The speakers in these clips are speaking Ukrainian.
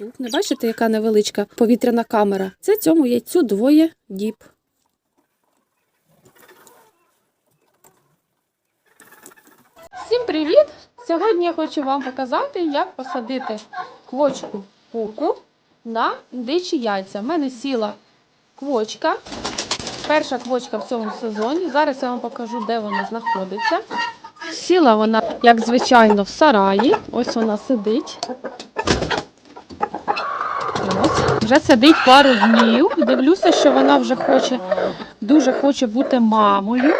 Наступне, бачите, яка невеличка повітряна камера. Це цьому яйцю двоє діб. Всім привіт! Сьогодні я хочу вам показати, як посадити квочку пуку на дичі яйця. У мене сіла квочка. Перша квочка в цьому сезоні. Зараз я вам покажу, де вона знаходиться. Сіла вона, як звичайно, в сараї. Ось вона сидить. Вже сидить пару днів. Дивлюся, що вона вже хоче, дуже хоче бути мамою.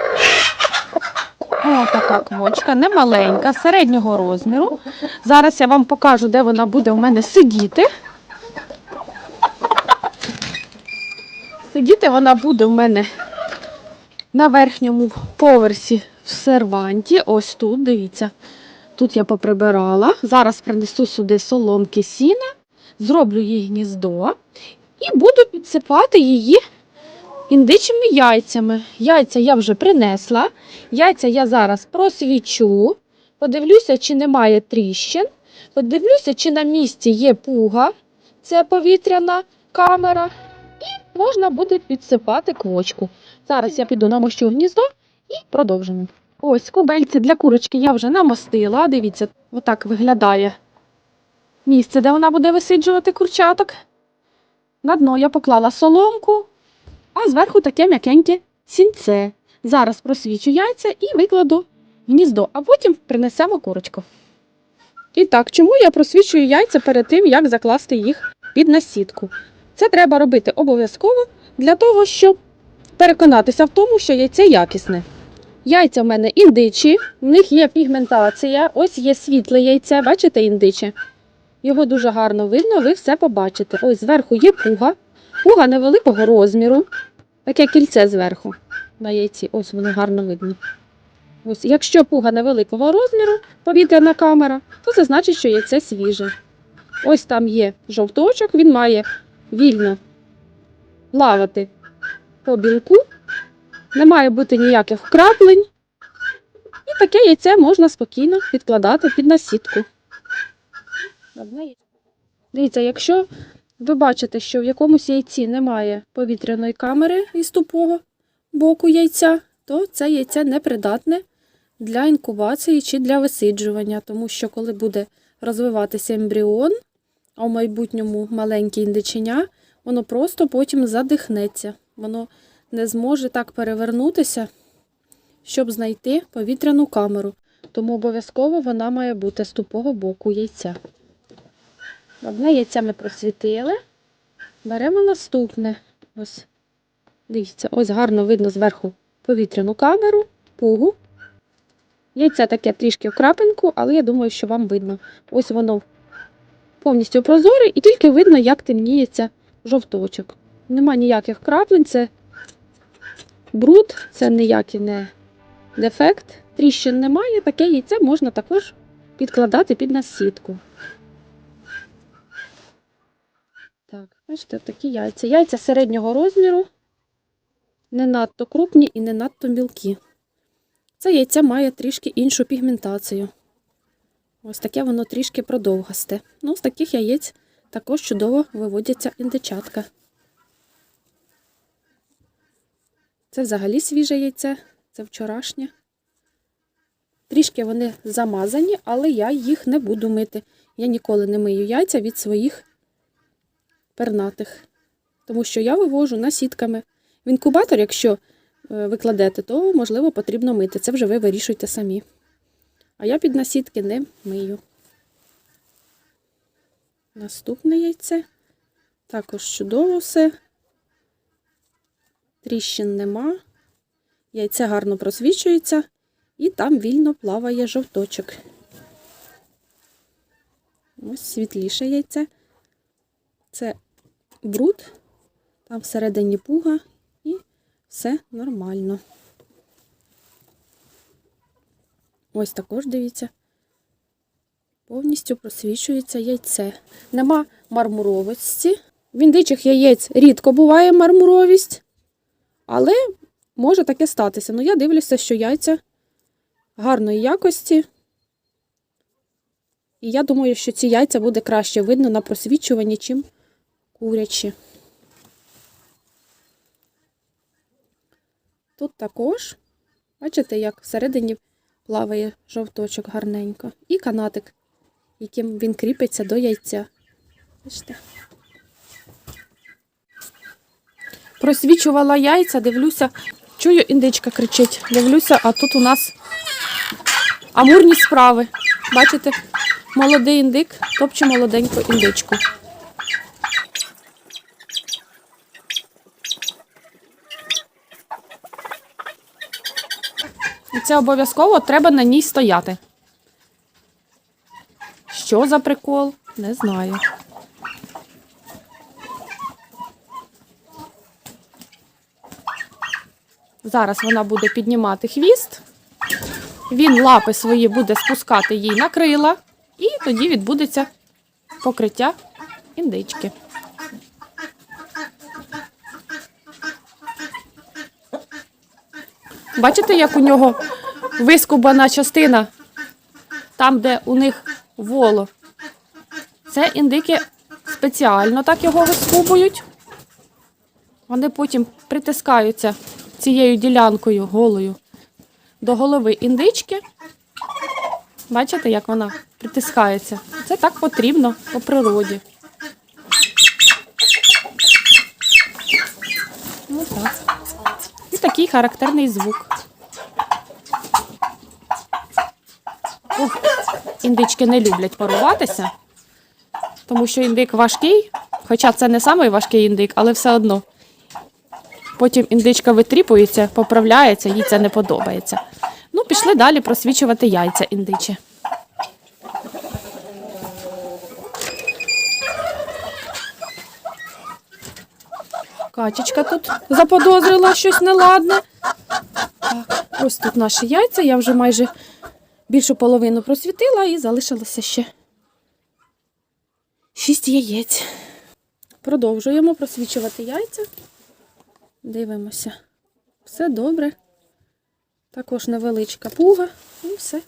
О, така квочка, не маленька, середнього розміру. Зараз я вам покажу, де вона буде у мене сидіти. Сидіти вона буде у мене на верхньому поверсі в серванті. Ось тут, дивіться. Тут я поприбирала. Зараз принесу сюди соломки сіна, зроблю їй гніздо і буду підсипати її індичими яйцями. Яйця я вже принесла. Яйця я зараз просвічу. Подивлюся, чи немає тріщин. Подивлюся, чи на місці є пуга. Це повітряна камера. І можна буде підсипати квочку. Зараз я піду намощу гніздо і продовжимо. Ось кубельці для курочки я вже намостила. Дивіться, отак виглядає місце, де вона буде висиджувати курчаток. На дно я поклала соломку, а зверху таке м'якеньке сінце. Зараз просвічу яйця і викладу гніздо, а потім принесемо курочку. І так, чому я просвічую яйця перед тим, як закласти їх під насідку? Це треба робити обов'язково для того, щоб переконатися в тому, що яйце якісне. Яйця в мене індичі, в них є пігментація, ось є світле яйце, бачите індиче? Його дуже гарно видно, ви все побачите. Ось зверху є пуга, пуга невеликого розміру, таке кільце зверху на яйці. Ось воно гарно видно. Ось, якщо пуга невеликого розміру, повітряна камера, то це значить, що яйце свіже. Ось там є жовточок, він має вільно плавати по білку, не має бути ніяких вкраплень. І таке яйце можна спокійно відкладати під насідку. Дивіться, якщо ви бачите, що в якомусь яйці немає повітряної камери із тупого боку яйця, то це яйце непридатне для інкубації чи для висиджування, тому що коли буде розвиватися ембріон, а в майбутньому маленьке індиченя, воно просто потім задихнеться. Воно не зможе так перевернутися, щоб знайти повітряну камеру. Тому обов'язково вона має бути з тупого боку яйця. Одне яйця ми просвітили. Беремо наступне. Ось. Дивіться, ось гарно видно зверху повітряну камеру, пугу. Яйце таке трішки в крапинку, але я думаю, що вам видно. Ось воно повністю прозоре і тільки видно, як темніється жовточок. Нема ніяких краплень, це бруд, це ніякий не дефект. Тріщин немає, таке яйце можна також підкладати під насідку. Так, бачите, такі яйця. Яйця середнього розміру, не надто крупні і не надто мілкі. Це яйце має трішки іншу пігментацію. Ось таке воно трішки продовгасте. Ну, з таких яєць також чудово виводяться індичатка. Це взагалі свіже яйце, це вчорашнє. Трішки вони замазані, але я їх не буду мити. Я ніколи не мию яйця від своїх пернатих. Тому що я вивожу насідками. В інкубатор, якщо е, ви кладете, то, можливо, потрібно мити. Це вже ви вирішуєте самі. А я під насідки не мию. Наступне яйце. Також чудово все. Тріщин нема. Яйце гарно просвічується, і там вільно плаває жовточок. Ось світліше яйце. Це бруд, там всередині пуга і все нормально. Ось також дивіться. Повністю просвічується яйце. Нема мармуровості. В індичих яєць рідко буває мармуровість, але може таке статися. Ну, я дивлюся, що яйця гарної якості. І я думаю, що ці яйця буде краще видно на просвічуванні, чим курячі. Тут також, бачите, як всередині плаває жовточок гарненько. І канатик, яким він кріпиться до яйця. Бачите? Просвічувала яйця, дивлюся, чую, індичка кричить. Дивлюся, а тут у нас амурні справи. Бачите, молодий індик топче молоденьку індичку. Це обов'язково треба на ній стояти. Що за прикол? Не знаю. Зараз вона буде піднімати хвіст. Він лапи свої буде спускати їй на крила, і тоді відбудеться покриття індички. Бачите, як у нього вискубана частина, там, де у них воло. Це індики спеціально так його вискубують. Вони потім притискаються цією ділянкою голою до голови індички. Бачите, як вона притискається? Це так потрібно по природі. Ну так. І такий характерний звук. Ох, індички не люблять паруватися, тому що індик важкий, хоча це не самий важкий індик, але все одно. Потім індичка витріпується, поправляється, їй це не подобається. Ну, пішли далі просвічувати яйця індичі. Качечка тут заподозрила щось неладне. Так, ось тут наші яйця. Я вже майже більшу половину просвітила і залишилося ще шість яєць. Продовжуємо просвічувати яйця. Дивимося. Все добре. Також невеличка пуга. І все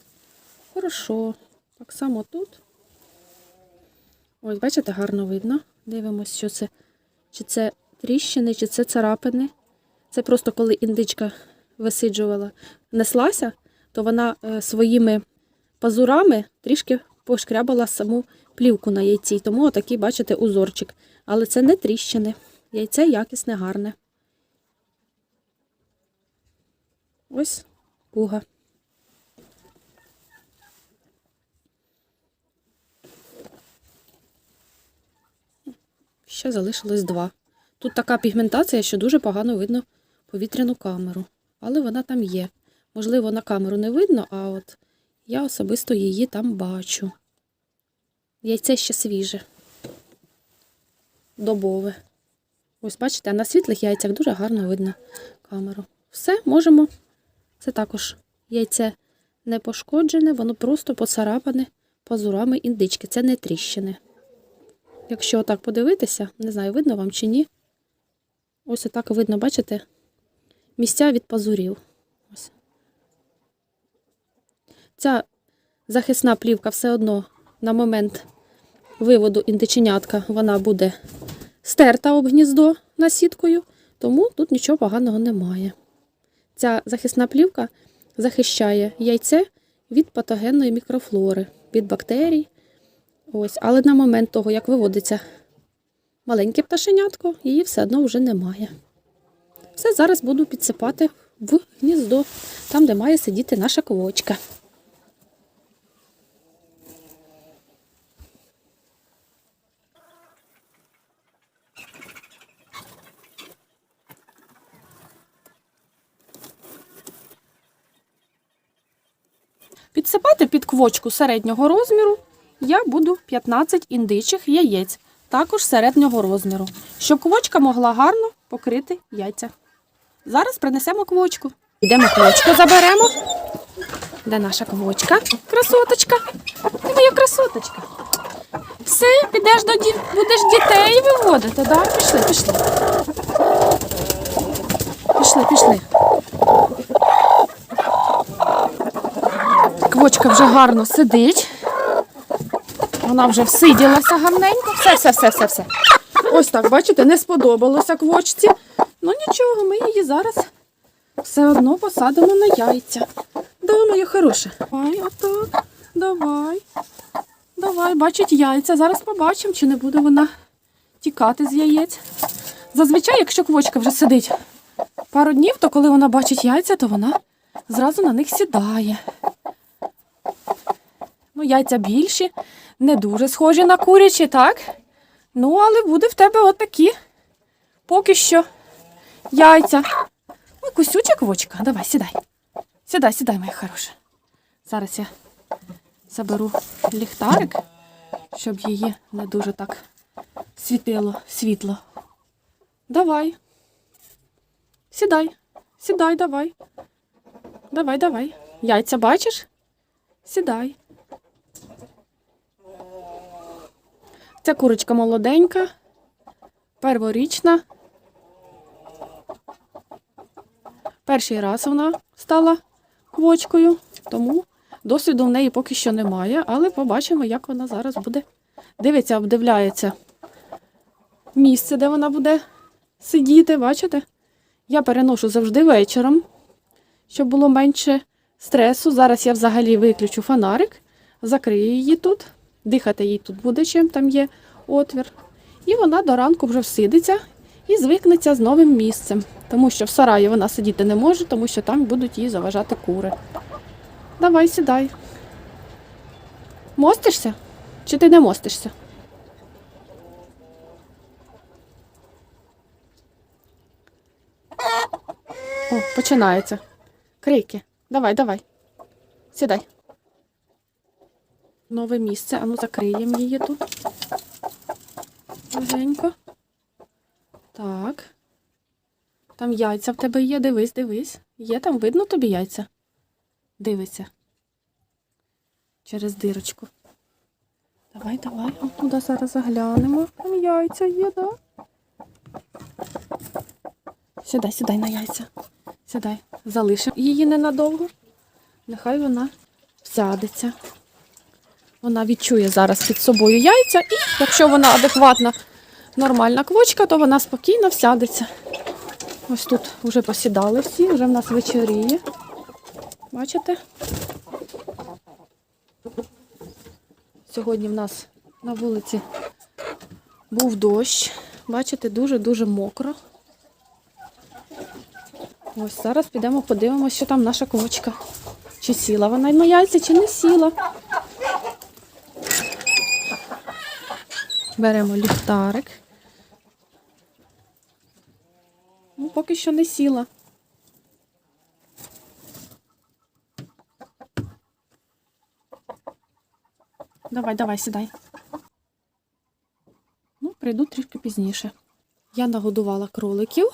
хорошо. Так само тут. Ось, бачите, гарно видно. Дивимося, що це. Чи це тріщини, чи це царапини. Це просто коли індичка висиджувала, неслася, то вона е, своїми пазурами трішки пошкрябала саму плівку на яйці. Тому отакий, бачите, узорчик. Але це не тріщини. Яйце якісне, гарне. Ось пуга. Ще залишилось два. Тут така пігментація, що дуже погано видно повітряну камеру. Але вона там є. Можливо, на камеру не видно, а от я особисто її там бачу. Яйце ще свіже. Добове. Ось бачите, а на світлих яйцях дуже гарно видно камеру. Все, можемо. Це також яйце не пошкоджене, воно просто поцарапане пазурами індички. Це не тріщини. Якщо так подивитися, не знаю, видно вам чи ні. Ось отак видно, бачите? Місця від пазурів. Ось. Ця захисна плівка все одно на момент виводу індиченятка вона буде стерта об гніздо насіткою, тому тут нічого поганого немає. Ця захисна плівка захищає яйце від патогенної мікрофлори, від бактерій. Ось. Але на момент того, як виводиться маленьке пташенятко, її все одно вже немає. Все зараз буду підсипати в гніздо, там, де має сидіти наша квочка. Підсипати під квочку середнього розміру я буду 15 індичих яєць, також середнього розміру, щоб квочка могла гарно покрити яйця. Зараз принесемо квочку. Йдемо квочку заберемо. Де наша квочка? Красоточка. Ти моя красоточка. Все, підеш до ді... будеш дітей виводити, да? Пішли, пішли. Пішли, пішли. Квочка вже гарно сидить. Вона вже всиділася гарненько. Все, все, все, все, все. Ось так, бачите, не сподобалося квочці. Ну нічого, ми її зараз все одно посадимо на яйця. Да, моє хороше. Давай, отак. Давай. Давай, бачить яйця. Зараз побачимо, чи не буде вона тікати з яєць. Зазвичай, якщо квочка вже сидить пару днів, то коли вона бачить яйця, то вона зразу на них сідає. Ну, яйця більші, не дуже схожі на курячі, так? Ну, але буде в тебе отакі. Поки що яйця. Ой, кусюча квочка. Давай, сідай. Сідай, сідай, моя хороша. Зараз я заберу ліхтарик, щоб її не дуже так світило світло. Давай. Сідай, сідай, давай. Давай, давай. Яйця бачиш? Сідай. Ця курочка молоденька, перворічна. Перший раз вона стала квочкою, тому досвіду в неї поки що немає, але побачимо, як вона зараз буде. Дивиться, обдивляється місце, де вона буде сидіти, бачите? Я переношу завжди вечором, щоб було менше стресу. Зараз я взагалі виключу фонарик, закрию її тут, дихати їй тут буде, чим там є отвір. І вона до ранку вже всидиться і звикнеться з новим місцем. Тому що в сараї вона сидіти не може, тому що там будуть їй заважати кури. Давай, сідай. Мостишся? Чи ти не мостишся? О, починається. Крики. Давай, давай. Сідай. Нове місце. Ану закриємо її тут. Легенько. Так. Там яйця в тебе є. Дивись, дивись. Є там видно тобі яйця? Дивися. Через дирочку. Давай, давай. Туди зараз заглянемо. Там яйця є? Да? Сідай, сідай на яйця. Сідай. Залишимо її ненадовго. Нехай вона всядеться. Вона відчує зараз під собою яйця, і якщо вона адекватна, нормальна квочка, то вона спокійно всядеться. Ось тут вже посідали всі, вже в нас вечоріє. Бачите? Сьогодні в нас на вулиці був дощ. Бачите, дуже-дуже мокро. Ось зараз підемо подивимося, що там наша квочка. Чи сіла вона на яйця, чи не сіла. Беремо ліхтарик. Ну, поки що не сіла. Давай, давай, сідай. Ну, прийду трішки пізніше. Я нагодувала кроликів.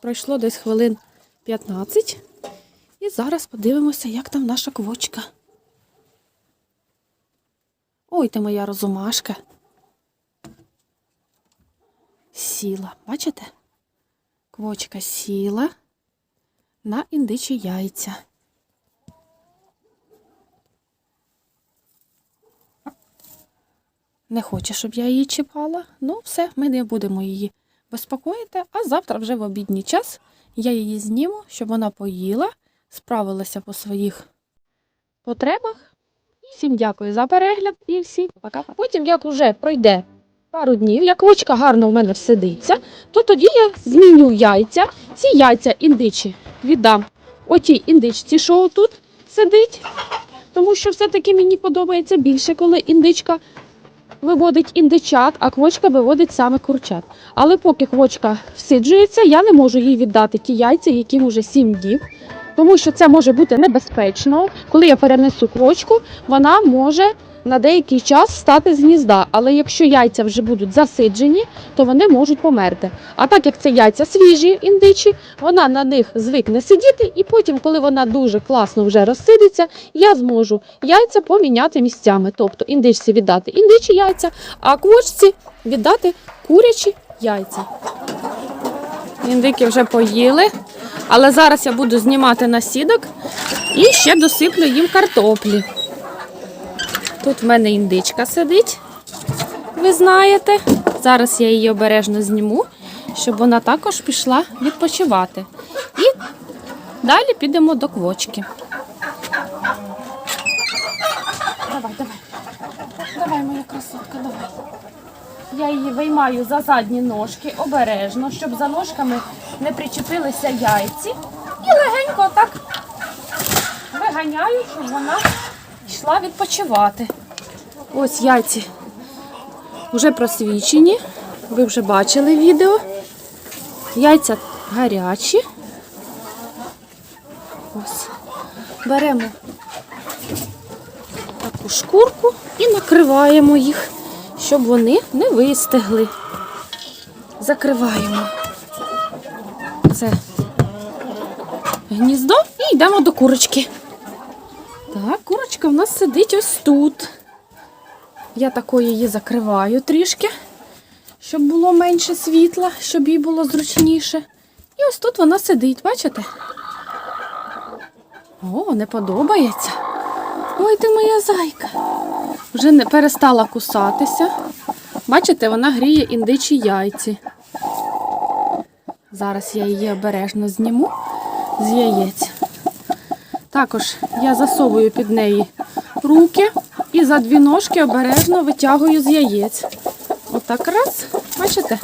Пройшло десь хвилин 15. І зараз подивимося, як там наша квочка. Ой, ти моя розумашка. Сіла, бачите? Квочка сіла на індичі яйця. Не хоче, щоб я її чіпала. Ну, все, ми не будемо її безпокоїти, а завтра вже в обідній час я її зніму, щоб вона поїла, справилася по своїх потребах. Всім дякую за перегляд і всім пока. Потім, як вже пройде пару днів, як квочка гарно в мене всидиться, то тоді я зміню яйця. Ці яйця індичі віддам отій індичці, що тут сидить. Тому що все-таки мені подобається більше, коли індичка виводить індичат, а квочка виводить саме курчат. Але поки квочка всиджується, я не можу їй віддати ті яйця, яким уже 7 днів. Тому що це може бути небезпечно. Коли я перенесу квочку, вона може на деякий час стати з гнізда. Але якщо яйця вже будуть засиджені, то вони можуть померти. А так як це яйця свіжі індичі, вона на них звикне сидіти, і потім, коли вона дуже класно вже розсидиться, я зможу яйця поміняти місцями. Тобто індичці віддати індичі яйця, а квочці віддати курячі яйця. Індики вже поїли, але зараз я буду знімати насідок і ще досиплю їм картоплі. Тут в мене індичка сидить. ви знаєте. Зараз я її обережно зніму, щоб вона також пішла відпочивати. І далі підемо до квочки. Давай, давай. Давай, моя красотка, давай. Я її виймаю за задні ножки обережно, щоб за ножками не причепилися яйці. І легенько так виганяю, щоб вона йшла відпочивати. Ось яйці вже просвічені. Ви вже бачили відео. Яйця гарячі. Ось. Беремо таку шкурку і накриваємо їх, щоб вони не вистигли. Закриваємо це гніздо і йдемо до курочки. Так, курочка в нас сидить ось тут. Я такою її закриваю трішки, щоб було менше світла, щоб їй було зручніше. І ось тут вона сидить, бачите? О, не подобається. Ой, ти моя зайка. Вже не перестала кусатися. Бачите, вона гріє індичі яйці. Зараз я її обережно зніму з яєць. Також я засовую під неї руки і за дві ножки обережно витягую з яєць. Отак раз, бачите?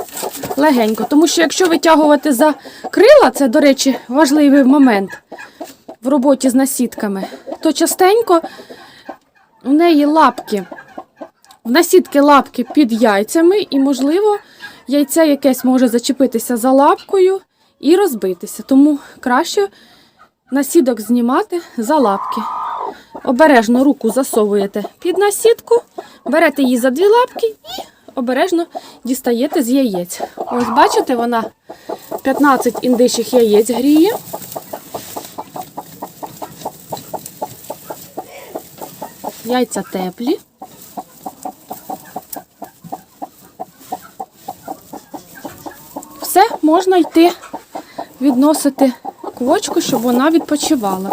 Легенько. Тому що якщо витягувати за крила, це, до речі, важливий момент в роботі з насідками, то частенько у неї лапки, в насідки лапки під яйцями, і, можливо, яйце якесь може зачепитися за лапкою і розбитися. Тому краще насідок знімати за лапки. Обережно руку засовуєте під насідку, берете її за дві лапки і обережно дістаєте з яєць. Ось бачите, вона 15 індичих яєць гріє. Яйця теплі. Все, можна йти відносити квочку, щоб вона відпочивала.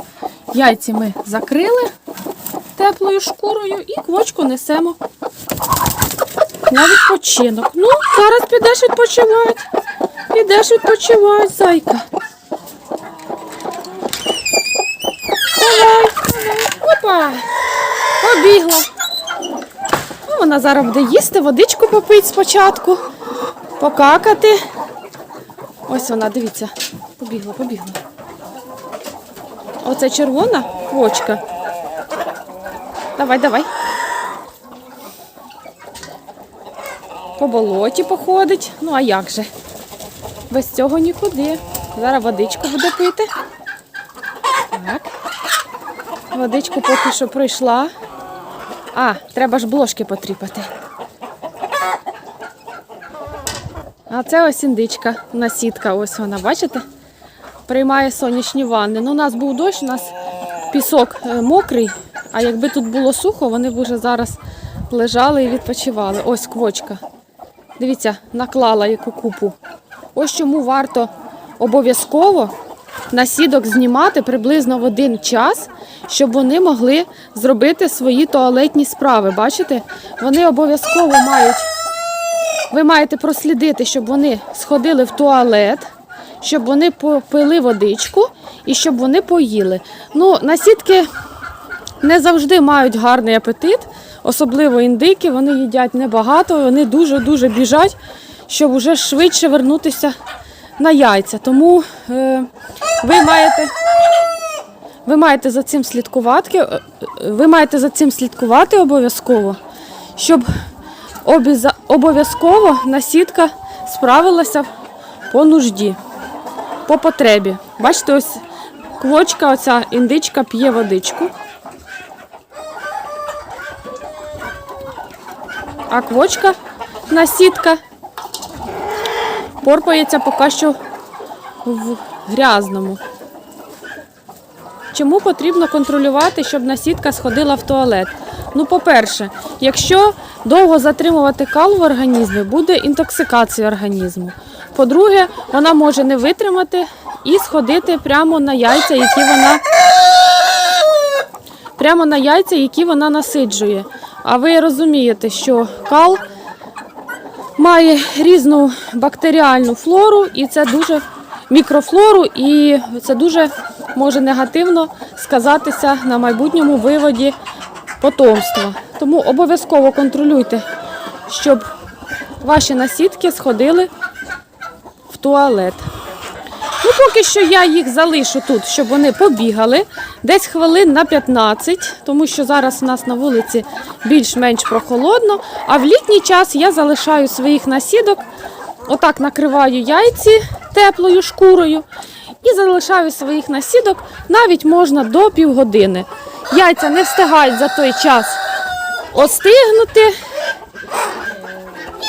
Яйці ми закрили теплою шкурою і квочку несемо на відпочинок. Ну, зараз підеш відпочивати. Підеш відпочивати, зайка. Давай, давай. Опа! Побігла. Ну, вона зараз буде їсти, водичку попить спочатку, покакати. Ось вона, дивіться, побігла, побігла. Оце червона квочка. Давай, давай. По болоті походить. Ну, а як же? Без цього нікуди. Зараз водичку буде пити. Так. Водичку поки що пройшла. А, треба ж блошки потріпати. А це ось індичка, насідка, ось вона, бачите? Приймає сонячні ванни. Ну, у нас був дощ, у нас пісок е, мокрий, а якби тут було сухо, вони б уже зараз лежали і відпочивали. Ось квочка. Дивіться, наклала яку купу. Ось чому варто обов'язково насідок знімати приблизно в один час, щоб вони могли зробити свої туалетні справи. Бачите? Вони обов'язково мають. Ви маєте прослідити, щоб вони сходили в туалет, щоб вони попили водичку і щоб вони поїли. Ну, насідки не завжди мають гарний апетит, особливо індики, вони їдять небагато, вони дуже-дуже біжать, щоб уже швидше вернутися на яйця. Тому е, ви маєте. Ви маєте за цим слідкувати, е, ви маєте за цим слідкувати обов'язково, щоб обов'язково насідка справилася по нужді, по потребі. Бачите, ось квочка, оця індичка п'є водичку. А квочка, насідка, порпається поки що в грязному. Чому потрібно контролювати, щоб насідка сходила в туалет? Ну, по-перше, якщо довго затримувати кал в організмі, буде інтоксикація організму. По-друге, вона може не витримати і сходити прямо на яйця, які вона прямо на яйця, які вона насиджує. А ви розумієте, що кал має різну бактеріальну флору, і це дуже мікрофлору, і це дуже може негативно сказатися на майбутньому виводі потомства. Тому обов'язково контролюйте, щоб ваші насідки сходили туалет. Ну, поки що я їх залишу тут, щоб вони побігали десь хвилин на 15, тому що зараз у нас на вулиці більш-менш прохолодно. А в літній час я залишаю своїх насідок, отак накриваю яйці теплою шкурою і залишаю своїх насідок навіть можна до півгодини. Яйця не встигають за той час остигнути,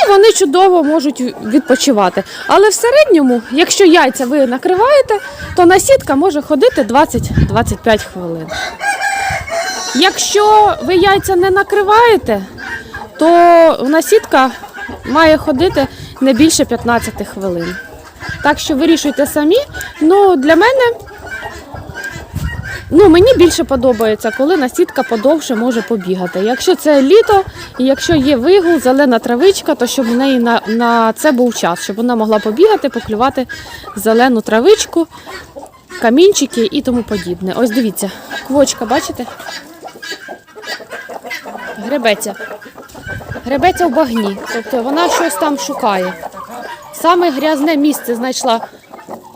і вони чудово можуть відпочивати. Але в середньому, якщо яйця ви накриваєте, то насідка може ходити 20-25 хвилин. Якщо ви яйця не накриваєте, то насідка має ходити не більше 15 хвилин. Так що вирішуйте самі. Ну, для мене Ну, мені більше подобається, коли насідка подовше може побігати. Якщо це літо, і якщо є вигул, зелена травичка, то щоб в неї на, на це був час, щоб вона могла побігати, поклювати зелену травичку, камінчики і тому подібне. Ось дивіться, квочка, бачите? Гребеться. Гребеться в багні. Тобто вона щось там шукає. Саме грязне місце знайшла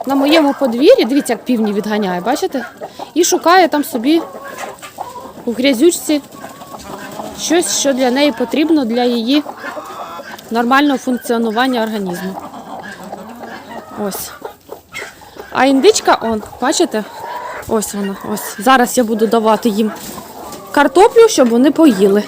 на моєму подвір'ї, дивіться, як півні відганяє, бачите? І шукає там собі у грязючці щось, що для неї потрібно для її нормального функціонування організму. Ось. А індичка, он, бачите? Ось вона. Ось. Зараз я буду давати їм картоплю, щоб вони поїли.